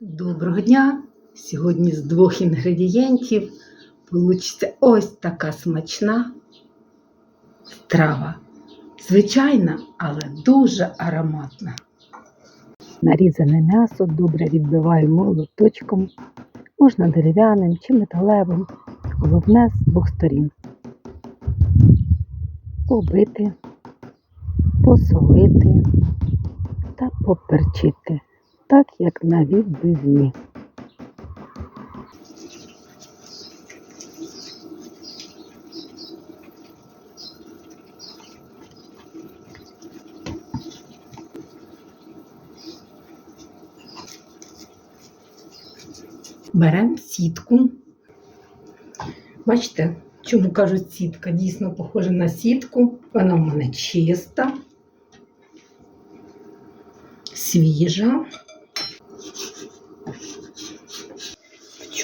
Доброго дня! Сьогодні з двох інгредієнтів получиться ось така смачна страва. Звичайна, але дуже ароматна. Нарізане м'ясо добре відбиваю молоточком, можна дерев'яним чи металевим, головне з двох сторін. Побити, посолити та поперчити так як на відбивні. Беремо сітку. Бачите, чому кажуть сітка? Дійсно похожа на сітку. Вона в мене чиста, свіжа.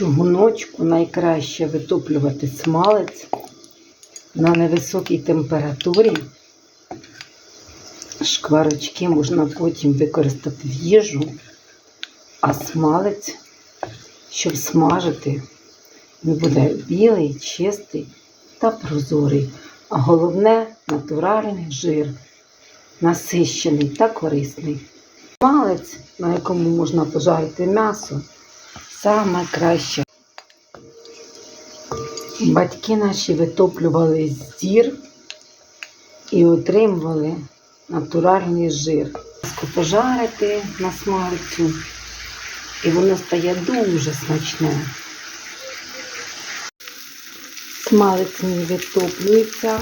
Чугуночку найкраще витоплювати смалець на невисокій температурі. Шкварочки можна потім використати в їжу, а смалець, щоб смажити, він буде білий, чистий та прозорий. А головне натуральний жир, насищений та корисний. Смалець, на якому можна пожарити м'ясо, саме краще. Батьки наші витоплювали зір і отримували натуральний жир. Пожарити на смальцю, і воно стає дуже смачне. Смалець мій витоплюється,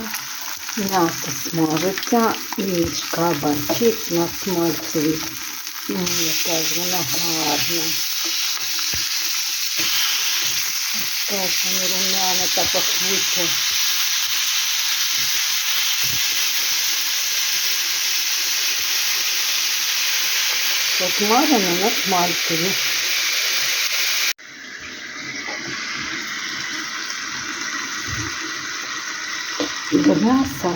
м'ясо смажиться і шкабарчить на смальцеві. Яке ж воно гарне. Ж воно румяне та пахуче. Посмажено на смальцеві. До м'яса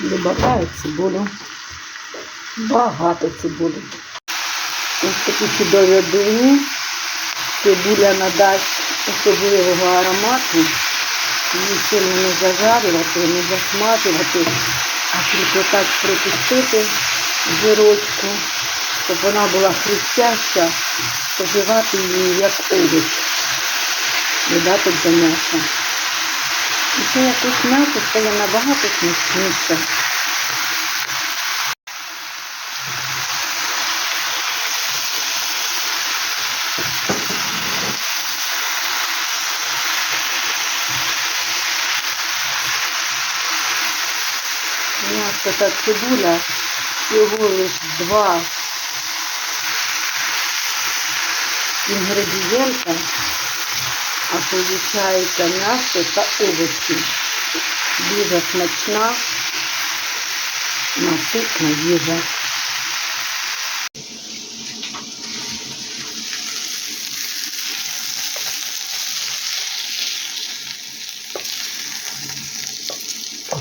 додаю цибулю. Багато цибулі. Ось такі чудові дині. Цибуля надасть особливого аромату. Її сильно не зажарювати, не засмажувати, а тільки так припустити жирочку, щоб вона була хрустяща, споживати її як овоч. Додати до м'яса. І це якось м'ясо стає набагато смачніше. М'ясо та цибуля всього лиш два інгредієнта, а виходить м'ясо та овочі. Дуже смачна, наситна їжа.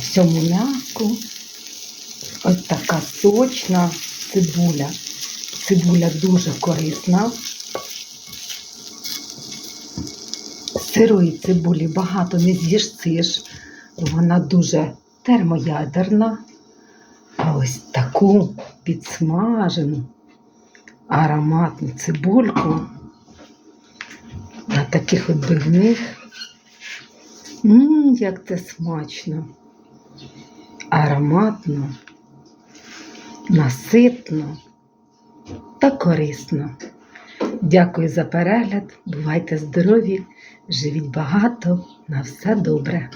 Всьому м'ясу ось така сочна цибуля. Цибуля дуже корисна. Сирої цибулі багато не з'їжциш, вона дуже термоядерна. А ось таку підсмажену ароматну цибульку на таких відбивних. Ммм, як це смачно, ароматно, наситно та корисно. Дякую за перегляд. Бувайте здорові, живіть багато, на все добре.